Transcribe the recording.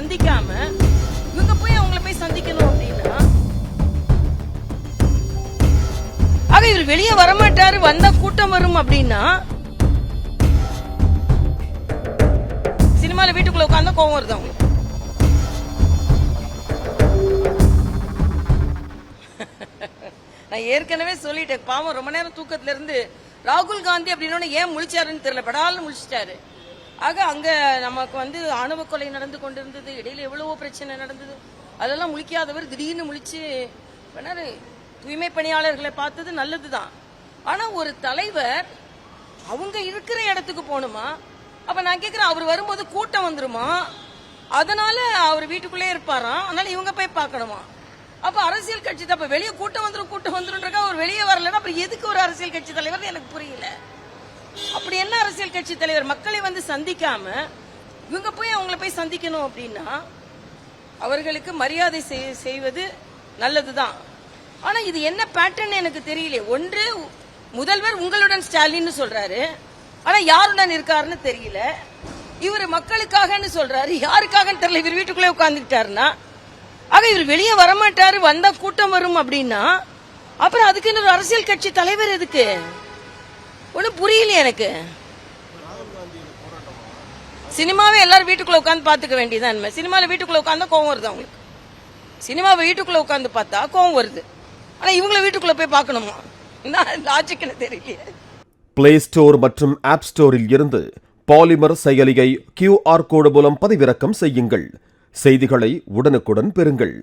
சந்திக்காம இவங்க போய் அவங்கள போய் சந்திக்கணும் அப்படின்னா ஆக இவர் வெளியே வரமாட்டாரு வந்தா கூட்டம் வரும் அப்படின்னா சினிமால வீட்டுக்குள்ள உட்கார்ந்தா கோவம் வருது அவங்க நான் ஏற்கனவே சொல்லிட்டேன் பாவம் ரொம்ப நேரம் தூக்கத்துல இருந்து ராகுல் காந்தி அப்படின்னு ஏன் முழிச்சாருன்னு தெரியல படாலும் முழிச்சிட்டாரு. ஆக அங்க நமக்கு வந்து ஆணவ கொலை நடந்து கொண்டிருந்தது இடையில எவ்வளவோ பிரச்சனை நடந்தது. அதெல்லாம் முழிக்காதவர் திடீர்னு முழிச்சு பண்ணாரு தூய்மை பணியாளர்களை பார்த்தது நல்லதுதான். ஆனா ஒரு தலைவர் அவங்க இருக்கிற இடத்துக்கு போகணுமா? அப்ப நான் கேக்குறேன் அவர் வரும்போது கூட்டம் வந்துருமா? அதனால அவர் வீட்டுக்குள்ளே இருப்பாராம் அதனால இவங்க போய் பார்க்கணுமா? அப்ப அரசியல் கட்சி தான் வெளியே கூட்டம் வந்துடும் கூட்டம் வந்துடும் அவர் வெளியே வரலன்னா அப்புறம் எதுக்கு ஒரு அரசியல் கட்சி தலைவர்? எனக்கு புரியல. அப்படி என்ன அரசியல் கட்சி தலைவர் மக்களை வந்து சந்திக்காம இவங்க போய் அவங்கள போய் சந்திக்கணும் அப்படின்னா அவர்களுக்கு மரியாதை செய்- செய்வது நல்லதுதான். ஆனா இது என்ன பேட்டர்ன் எனக்கு தெரியல. ஒன்று முதல்வர் உங்களுடன் ஸ்டாலின் சொல்றாரு. ஆனா யாருடன் இருக்காருன்னு தெரியல. இவர் மக்களுக்காகன்னு சொல்றாரு. யாருக்காகன்னு தெரியல. இவர் வீட்டுக்குள்ளே உட்காந்துக்கிட்டாருன்னா ஆக இவர் வெளியே வரமாட்டாரு. வந்தா கூட்டம் வரும் அப்படின்னா அப்புறம் அதுக்குன்னு ஒரு அரசியல் கட்சி தலைவர் எதுக்கு? ஒன்றும் புரியல எனக்கு. சினிமாவே எல்லாரும் வீட்டுக்குள்ள உட்காந்து பார்த்துக்க வேண்டியதான் சினிமாவில் வீட்டுக்குள்ள உட்காந்தா கோவம் வருது அவங்களுக்கு சினிமாவை வீட்டுக்குள்ள உட்காந்து பார்த்தா கோவம் வருது. ஆனால் இவங்கள வீட்டுக்குள்ள போய் பார்க்கணுமா? என்ன லாஜிக்னு தெரியல பிளே ஸ்டோர் மற்றும் ஆப் ஸ்டோரில் இருந்து பாலிமர் செயலியை கியூஆர் கோடு மூலம் பதிவிறக்கம் செய்யுங்கள். செய்திகளை உடனுக்குடன் பெறுங்கள்.